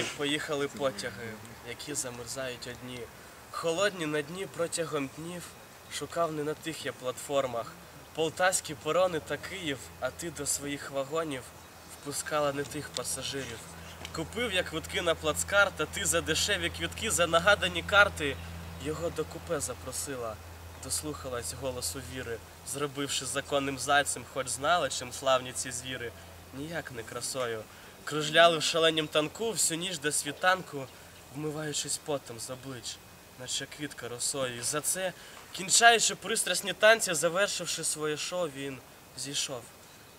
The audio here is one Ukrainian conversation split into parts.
дні поїхали потяги, які замерзають одні. Холодні на дні протягом днів шукав не на тих я платформах. Полтавські порони та Київ, а ти до своїх вагонів впускала не тих пасажирів. Купив я квитки на плацкарт, а ти за дешеві квитки, за нагадані карти його до купе запросила. Дослухалась голосу віри, зробивши законним зайцем, хоч знала, чим славні ці звіри, ніяк не красою. Кружляли в шаленім танку всю ніч до світанку, вмиваючись потом з облич, наче квітка росою. І за це, кінчаючи пристрасні танці, завершивши своє шоу, він зійшов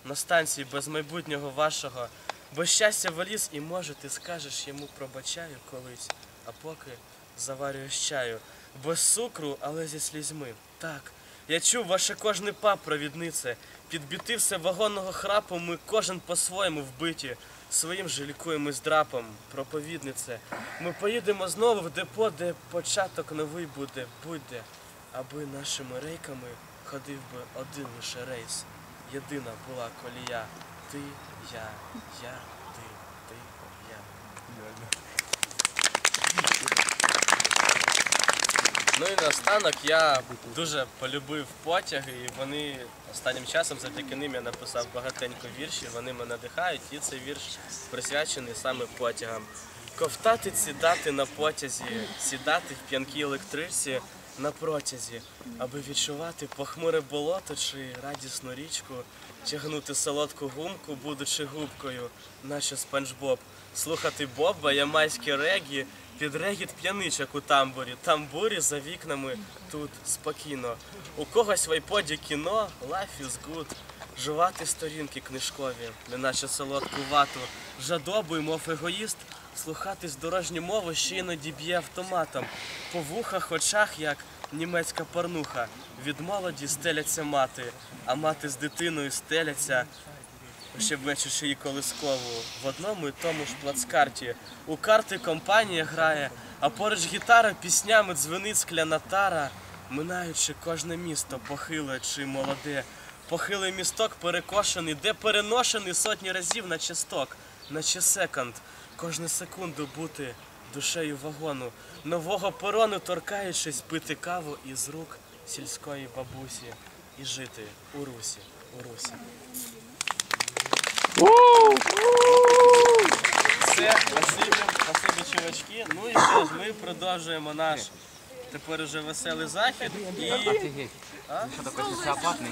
на станції без майбутнього вашого, бо щастя валіз, і може ти скажеш йому пробачаю колись, а поки заварюєш чаю, без цукру, але зі слізьми. Так, я чув ваше кожний пап, провіднице, підбіти все вагонного храпу, ми кожен по-своєму вбиті. Своїм же лікуємось драпом, проповіднице. Ми поїдемо знову в депо, де початок новий буде, будь-де, аби нашими рейками ходив би один лише рейс. Єдина була колія. Ти, я, я, ти, ти, я. Ну і наостанок я дуже полюбив потяги, і вони останнім часом завдяки ним я написав багатенько віршів, вони мене надихають, і цей вірш присвячений саме потягам. Ковтати, сідати на потязі, сідати в п'янкій електричці на протязі, аби відчувати похмуре болото чи радісну річку, тягнути солодку гумку, будучи губкою, наче спанч Боб, слухати Боба, ямайські регі, під регіт п'яничок у тамбурі, тамбурі за вікнами тут спокійно. У когось в айподі кіно, life is good. Жувати сторінки книжкові, неначе солодку вату, жадобу, мов егоїст, слухати дорожні мови, що іноді б'є автоматом. По вухах, очах, як німецька порнуха. Від молоді стеляться мати, а мати з дитиною стеляться Ще щебечучи її колискову в одному і тому ж плацкарті. У карти компанія грає, а поруч гітара піснями дзвенить скляна тара, минаючи кожне місто, похиле чи молоде. Похилий місток перекошений, де переношений сотні разів на часток, наче секонд. Кожну секунду бути душею вагону, нового перону торкаючись, пити каву із рук сільської бабусі і жити у русі, у русі. Все, спасибі, спасибі, чувачки. Ну і що ж, ми продовжуємо наш тепер уже веселий захід і Офігеть. Що такий соціопатний?